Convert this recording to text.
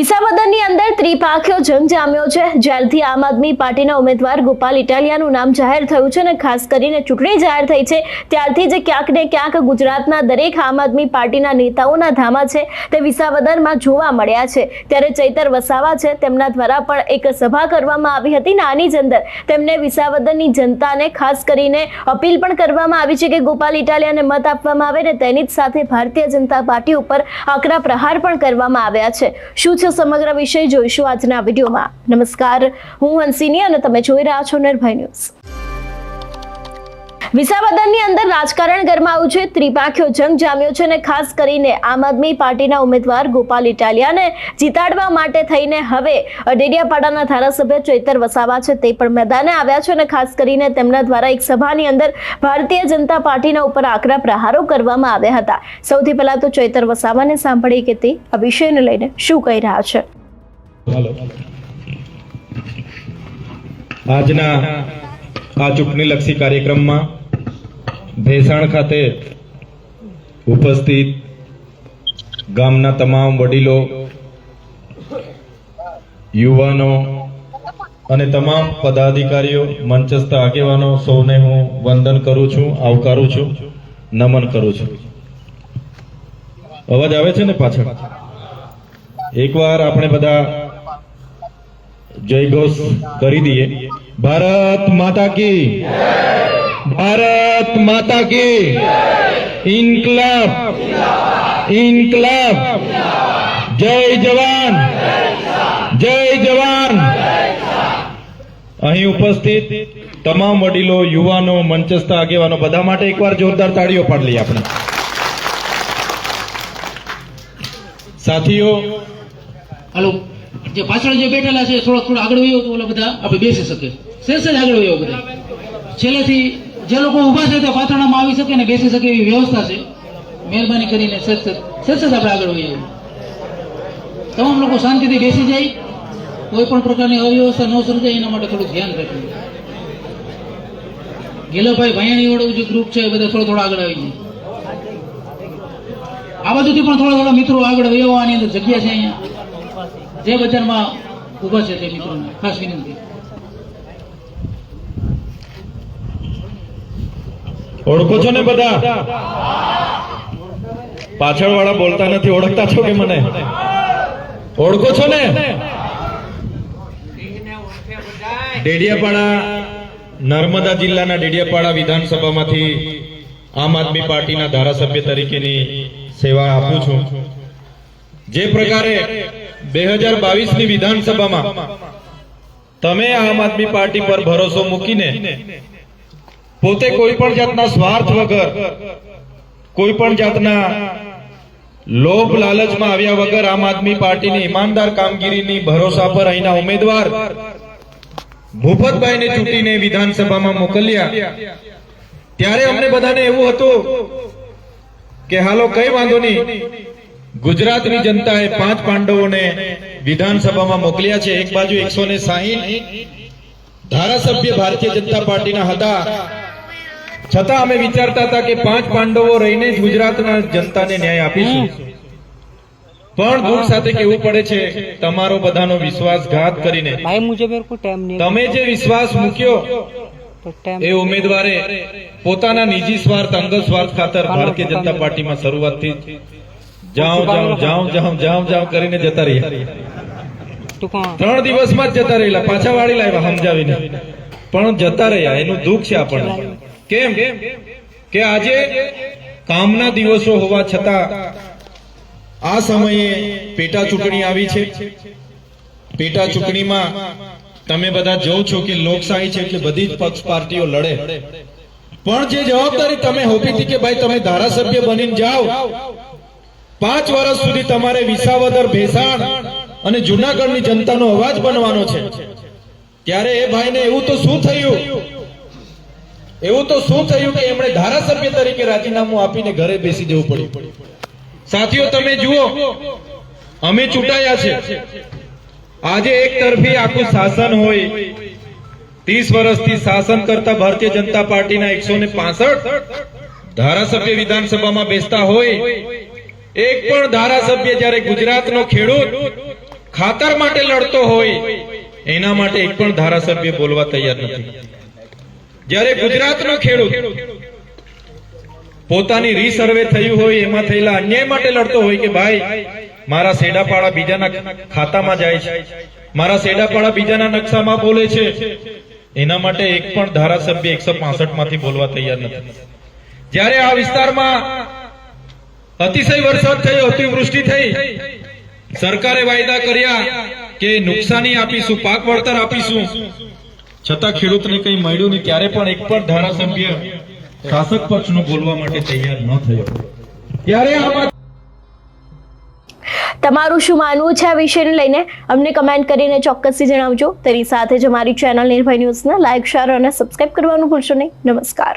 વિસાવદરની અંદર ત્રિપાખ્યો જંગ જામ્યો છે. જ્યારથી આમ આદમી પાર્ટીના ઉમેદવાર ગોપાલ ઇટાલિયાનું નામ જાહેર થયું છે અને ખાસ કરીને ચૂંટણી જાહેર થઈ છે. ત્યારથી જે ક્યાંક ને ક્યાંક ગુજરાતના દરેક આમ આદમી પાર્ટીના નેતાઓના ધામા છે. તે વિસાવદરમાં જોવા મળ્યા છે. ત્યારે ચૈતર વસાવા છે. તેમના દ્વારા પણ એક સભા કરવામાં આવી હતી ને આની જ અંદર. તેમને વિસાવદરની જનતાને ખાસ કરીને અપીલ પણ કરવામાં આવી છે કે ગોપાલ ઇટાલિયાને મત આપવામાં આવે ને તેની જ સાથે ભારતીય જનતા પાર્ટી ઉપર આકરા પ્રહાર પણ કરવામાં આવ્યા છે. શું છે સમગ્ર વિષય જોઈશું આજના વિડીયોમાં. નમસ્કાર, હું હંસિની અને તમે જોઈ રહ્યા છો નિર્ભય ન્યૂઝ. વિસાવદરની અંદર રાજકારણ ગરમાયું છે ત્રિપાખ્યો જંગ જામ્યો છે અને ખાસ કરીને આમ આદમી પાર્ટીના ઉમેદવાર ગોપાલ ઇટાલિયાને જીતાડવા માટે થઈને હવે ડેડિયાપાડાના ધારાસભ્ય ચૈતર વસાવા છે, તે પણ મેદાને આવ્યા છે અને ખાસ કરીને તેમના દ્વારા એક સભાની અંદર ભારતીય જનતા પાર્ટીના ઉપર આકરા પ્રહારો કરવામાં આવ્યા હતા. સૌથી પહેલા તો ચૈતર વસાવાને સાંભળીએ કે તે આ વિષયને લઈને શું કહી રહ્યા છે. આજના આ ચૂંટણીલક્ષી કાર્યક્રમમાં ભેસાણ ખાતે ઉપસ્થિત ગામના તમામ વડીલો, યુવાનો અને તમામ પદાધિકારીઓ, મંચસ્થ આગેવાનો, સૌને હું વંદન કરું છું, આવકારું છું, નમન કરું છું. અવાજ આવે છે ને પાછળ? એકવાર આપણે બધા જય ઘોષ કરી દઈએ. ભારત માતા કી ભારત માતા કી ઇન્કલાબ. ઇન્કલાબ. જય જવાન. જય જવાન. અહીં ઉપસ્થિત તમામ વડીલો, યુવાનો, મંચસ્થ આગેવાનો બધા માટે એકવાર જોરદાર તાળીઓ પાડી લઈએ આપણે. સાથીઓ. હાલો. જે પાછળ જે બેઠેલા છે થોડો થોડો આગળ વયો તો ઓલા બધા આપણે બેસી શકે. જ આગળ વયો બધા. છેલ્લેથી જે લોકો ઊભા છે તે પાથરણામાં આવી શકે ને બેસી શકે એવી વ્યવસ્થા છે. મહેરબાની કરીને શેષ શેષ આપણે આગળ વયો તમામ લોકો શાંતિથી બેસી જાય. કોઈ પણ પ્રકારની અવ્યવસ્થા ન સર્જાય, એના માટે થોડું ધ્યાન રાખવું. ગેલોભાઈ ભાયાણી વાળું જે ગ્રુપ છે, એ બધા થોડો થોડો આગળ આવી જાય. આ બાજુથી પણ થોડા થોડા મિત્રો આગળ વહેવાની અંદર જગ્યા છે અહીંયા. જે બજારમાં ઊભા છે તે મિત્રોને, ખાસ વિનંતી. ઓળખો છો ને બધા? પાછળ વાળા બોલતા નથી, ઓળખતા છો કે મને? ઓળખો છો ને? ડેડિયાપાડા, નર્મદા જિલ્લાના ડેડિયાપાડા વિધાનસભામાંથી આમ આદમી પાર્ટીના ધારાસભ્ય તરીકેની સેવા આપું છું. જે પ્રકારે બે હજાર બાવીસની વિધાનસભામાં તમે આમ આદમી પાર્ટી પર ભરોસો મૂકીને પોતે કોઈ પણ જાતના સ્વાર્થ વગર, કોઈ પણ જાતના લોભ લાલચમાં આવ્યા વગર આમ આદમી પાર્ટીની ઈમાનદાર કામગીરીની ભરોસા પર અહીંના ઉમેદવાર ભૂપતભાઈને ચૂંટીને વિધાનસભામાં મોકલ્યા. ત્યારે અમને બધાને એવું હતું કે હાલો, કઈ વાંધો નહીં. ગુજરાતની જનતાએ પાંચ પાંડવોને વિધાનસભામાં મોકલ્યા છે. એક બાજુ એકસો ને ધારાસભ્ય ભારતીય જનતા પાર્ટીના હતા. છતાં અમે વિચારતા હતા કે પાંચ પાંડવો રહીને જ ગુજરાતના જનતાને ન્યાય આપીશું. પણ દુઃખ સાથે કેવું પડે છે તમારો બધાનો વિશ્વાસઘાત કરીને. તમે જે વિશ્વાસ મૂક્યો એ ઉમેદવારે પોતાના નિજી સ્વાર્થ અંગત સ્વાર્થ ખાતર ભારતીય જનતા પાર્ટીમાં શરૂઆતથી જાઉં જાઉં જાઉં જાઉં જાઉં જાઉં કરીને જતા રહ્યા. ત્રણ દિવસમાં જ જતા રહેલા પાછા વાળી લાવ્યા સમજાવીને. પણ જતા રહ્યા એનું દુઃખ છે આપણને. કેમ? કે આજે કામના દિવસો હોવા છતાં આ સમયે પેટા ચૂંટણી આવી છે. પેટા ચૂંટણીમાં તમે બધા જોવ છો કે લોકશાહી છે એટલે બધી જ પક્ષ પાર્ટીઓ લડે. પણ જે જવાબદારી તમે હોપી હતી કે ભાઈ તમે ધારાસભ્ય બનીને જાઓ, પાંચ વર્ષ સુધી તમારે વિસાવદર, ભેસાણ અને જુનાગઢની જનતાનો અવાજ બનવાનો છે. ત્યારે એ ભાઈને એવું તો શું થયું? એવું તો શું થયું કે એમણે ધારાસભ્ય તરીકે રાજીનામું આપીને ઘરે બેસી જવું પડ્યું? સાથીઓ, તમે જુઓ, અમે ચૂંટાયા છે. આજે એક તરફી આખું શાસન હોય. ત્રીસ વર્ષથી શાસન કરતા ભારતીય જનતા પાર્ટીના એકસો ને પાસઠ ધારાસભ્ય વિધાનસભામાં બેસતા હોય. એક પણ ધારાસભ્ય જ્યારે ગુજરાતનો ખેડૂત ખાતર માટે લડતો હોય, એના માટે એક પણ ધારાસભ્ય બોલવા તૈયાર નથી. જ્યારે ગુજરાતનો ખેડૂત પોતાની રીસર્વે થયું હોય, એમાં થયેલા અન્યાય માટે લડતો હોય કે ભાઈ, મારા સેડાપાડા બીજાના ખાતામાં જાય છે. મારા સેડાપાડા બીજાના નકશામાં બોલે છે. એના માટે એક પણ ધારાસભ્ય એકસો માંથી બોલવા તૈયાર નથી. જ્યારે આ વિસ્તારમાં અતિશય વરસાદ થયો, અતિવૃષ્ટિ થઈ, સરકારે વાયદા કર્યા કે નુકસાની આપીશું, પાક વળતર આપીશું. છતાં ખેડૂતને કંઈ મળ્યું નહીં, ત્યારે પણ એક પણ ધારાસભ્ય શાસક પક્ષનું બોલવા માટે તૈયાર ન થયો. ત્યારે તમારું શું માનવું છે આ વિષયને લઈને? અમને કમેન્ટ કરીને ચોક્કસથી જણાવજો. તેની સાથે જ અમારી ચેનલ નિર્ભય ન્યૂઝને લાઇક શેર અને સબસ્ક્રાઇબ કરવાનું ભૂલશો નહીં. નમસ્કાર.